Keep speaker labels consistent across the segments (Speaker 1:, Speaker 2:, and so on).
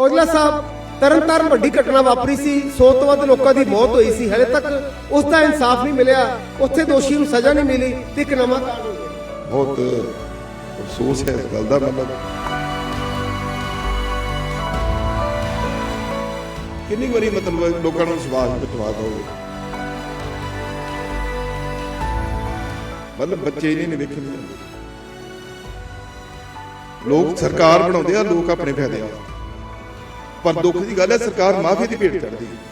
Speaker 1: ਔਜਲਾ ਸਾਹਿਬ, ਤਰਨਤਾਰਨ ਵੱਡੀ ਘਟਨਾ ਵਾਪਰੀ ਸੀ। 100 ਤੋਂ ਵੱਧ ਲੋਕਾਂ ਦੀ ਮੌਤ ਹੋਈ ਸੀ। ਹਲੇ ਤੱਕ ਉਸ ਦਾ ਇਨਸਾਫ ਨਹੀਂ ਮਿਲਿਆ। ਉੱਥੇ ਦੋਸ਼ੀ ਨੂੰ ਸਜ਼ਾ ਨਹੀਂ ਮਿਲੀ ਤੇ ਇੱਕ ਨਵਾਂ
Speaker 2: ਬਹੁਤ ਅਫਸੋਸ ਹੈ ਇਸ ਗੱਲ ਦਾ ਮਤਲਬ ਕਿੰਨੀ ਵਾਰੀ ਮਤਲਬ ਲੋਕਾਂ ਨੂੰ ਵਿਸ਼ਵਾਸ ਬਿਠਵਾ ਦੋਗੇ? ਮਤਲਬ ਬੱਚੇ ਨਹੀਂ ਨੇ ਵੇਖੇ ਲੋਕ ਸਰਕਾਰ ਬਣਾਉਂਦੇ ਆ, ਲੋਕ ਆਪਣੇ ਫਾਇਦੇ ਆ। ਪਰ ਦੁੱਖ ਦੀ ਗੱਲ ਹੈ, ਸਰਕਾਰ ਮਾਫੀ ਦੀ ਭੇਟ ਚੜਦੀ ਹੈ।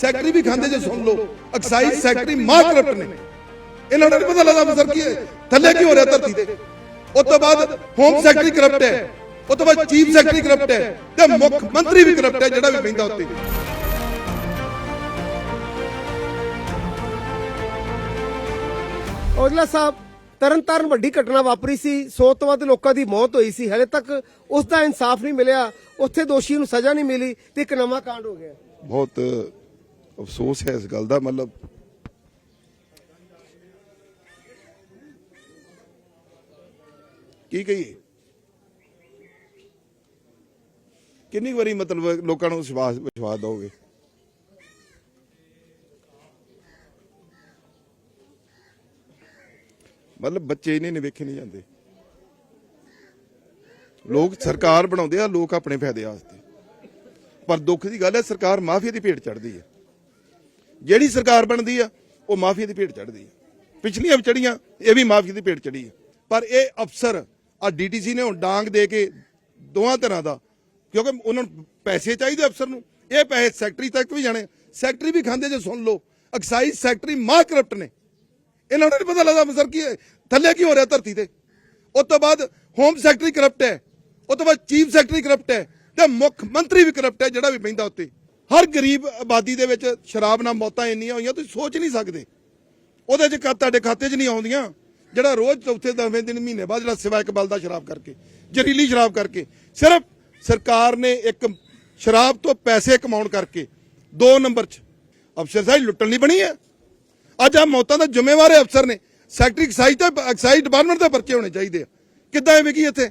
Speaker 2: ਸੈਕਟਰੀ ਵੀ ਖਾਂਦੇ ਜੇ, ਸੁਣ ਲਓ। ਐਕਸਾਈਜ਼ ਸੈਕਟਰੀ ਮਾਂ ਕਰਪਟ ਨੇ। ਇਹਨਾਂ ਨੂੰ ਪਤਾ ਲੱਗਦਾ ਅਫਸਰ ਕੀ ਹੈ। ਥੱਲੇ ਕੀ ਹੋ ਰਿਹਾ ਧਰਤੀ ਤੇ? ਉਸ ਤੋਂ ਬਾਅਦ ਹੋਮ ਸੈਕਟਰੀ ਕਰਪਟ ਹੈ। ਉਸ ਤੋਂ ਬਾਅਦ ਚੀਫ ਸੈਕਟਰੀ ਕਰਪਟ ਹੈ। ਤੇ ਮੁੱਖ ਮੰਤਰੀ ਵੀ ਕਰਪਟ ਹੈ, ਜਿਹੜਾ ਵੀ ਬੈਂਦਾ ਉੱਤੇ।
Speaker 1: ਔਜਲਾ ਸਾਹਿਬ ਤਰਨਤਾਰਨ ਵੱਡੀ ਘਟਨਾ ਵਾਪਰੀ ਸੀ। 100 ਤੋਂ ਵੱਧ ਲੋਕਾਂ ਦੀ ਮੌਤ ਹੋਈ ਸੀ। ਹਲੇ ਤੱਕ ਉਸ ਦਾ ਇਨਸਾਫ ਨਹੀਂ ਮਿਲਿਆ। ਉੱਥੇ ਦੋਸ਼ੀ ਨੂੰ ਸਜ਼ਾ ਨਹੀਂ ਮਿਲੀ ਤੇ ਇੱਕ ਨਵਾਂ ਕਾਂਡ ਹੋ ਗਿਆ।
Speaker 2: ਬਹੁਤ ਅਫਸੋਸ ਹੈ ਇਸ ਗੱਲ ਦਾ। ਮਤਲਬ ਕੀ ਕਹੀਏ? ਕਿੰਨੀ ਵਾਰੀ ਮਤਲਬ ਲੋਕਾਂ ਨੂੰ ਵਿਸ਼ਵਾਸ ਵਿਸ਼ਵਾਸ ਦੋਗੇ ਮਤਲਬ ਬੱਚੇ ਇਹਨੇ ਨੇ ਵੇਖੇ ਨਹੀਂ ਜਾਂਦੇ। ਲੋਕ ਸਰਕਾਰ ਬਣਾਉਂਦੇ ਆ, ਲੋਕ ਆਪਣੇ ਫਾਇਦੇ ਵਾਸਤੇ। ਪਰ ਦੁੱਖ ਦੀ ਗੱਲ ਹੈ, ਸਰਕਾਰ ਮਾਫੀਆ ਦੀ ਭੇਟ ਚੜਦੀ ਹੈ। ਜਿਹੜੀ ਸਰਕਾਰ ਬਣਦੀ ਆ, ਉਹ ਮਾਫੀਆ ਦੀ ਭੇਟ ਚੜਦੀ ਹੈ। ਪਿਛਲੀਆਂ ਵੀ ਚੜੀਆਂ ਇਹ ਵੀ ਮਾਫੀਆ ਦੀ ਭੇਟ ਚੜੀ ਹੈ। ਪਰ ਇਹ ਅਫਸਰ ਆ ਡੀਟੀਸੀ ਨੇ ਹੁਣ ਡਾਂਗ ਦੇ ਕੇ ਦੋਹਾਂ ਤਰ੍ਹਾਂ ਦਾ, ਕਿਉਂਕਿ ਉਹਨਾਂ ਨੂੰ ਪੈਸੇ ਚਾਹੀਦੇ ਅਫਸਰ ਨੂੰ। ਇਹ ਪੈਸੇ ਸੈਕਟਰੀ ਤੱਕ ਵੀ ਜਾਣੇ, ਸੈਕਟਰੀ ਵੀ ਖਾਂਦੇ ਜੇ, ਸੁਣ ਲਓ। ਐਕਸਾਈਜ਼ ਸੈਕਟਰੀ ਮਾਂ ਕਰਪਟ ਨੇ। ਇਹਨਾਂ ਨੂੰ ਨਹੀਂ ਪਤਾ ਲੱਗਦਾ ਅਫਸਰ ਕੀ ਹੈ। ਥੱਲੇ ਕੀ ਹੋ ਰਿਹਾ ਧਰਤੀ ਤੇ? ਉਸ ਤੋਂ ਬਾਅਦ ਹੋਮ ਸੈਕਟਰੀ ਕਰਪਟ ਹੈ। ਉਸ ਤੋਂ ਬਾਅਦ ਚੀਫ ਸੈਕਟਰੀ ਕਰਪਟ ਹੈ। ਤੇ ਮੁੱਖ ਮੰਤਰੀ ਵੀ ਕਰਪਟ ਹੈ ਜਿਹੜਾ ਵੀ ਪੈਂਦਾ ਉੱਤੇ। ਹਰ ਗਰੀਬ ਆਬਾਦੀ ਦੇ ਵਿੱਚ ਸ਼ਰਾਬ ਨਾਲ ਮੌਤਾਂ ਇੰਨੀਆਂ ਹੋਈਆਂ, ਤੁਸੀਂ ਸੋਚ ਨਹੀਂ ਸਕਦੇ। ਉਹਦੇ ਚ ਤੁਹਾਡੇ ਖਾਤੇ 'ਚ ਨਹੀਂ ਆਉਂਦੀਆਂ। ਜਿਹੜਾ ਰੋਜ਼ ਚੌਥੇ ਦਸਵੇਂ ਦਿਨ ਮਹੀਨੇ ਬਾਅਦ ਜਿਹੜਾ ਸਿਵਾ ਇੱਕ ਬਲਦਾ ਸ਼ਰਾਬ ਕਰਕੇ, ਜ਼ਹਿਰੀਲੀ ਸ਼ਰਾਬ ਕਰਕੇ, ਸਿਰਫ ਸਰਕਾਰ ਨੇ ਇੱਕ ਸ਼ਰਾਬ ਤੋਂ ਪੈਸੇ ਕਮਾਉਣ ਕਰਕੇ, ਦੋ ਨੰਬਰ 'ਚ ਅਫਸਰ ਸਾਹਿਬ ਲੁੱਟਣ ਲਈ ਬਣੀ ਹੈ। ਅੱਜ ਆ ਮੌਤਾਂ ਦਾ ਜ਼ਿੰਮੇਵਾਰ ਅਫਸਰ ਨੇ। ਸੈਕਟਰੀ ਐਕਸਾਈਜ਼ ਤੇ ਐਕਸਾਈਜ਼ ਡਿਪਾਰਟਮੈਂਟ ਦੇ ਪਰਚੇ ਹੋਣੇ ਚਾਹੀਦੇ ਆ। ਕਿੱਦਾਂ ਐਵੇਂ ਕੀ ਇੱਥੇ?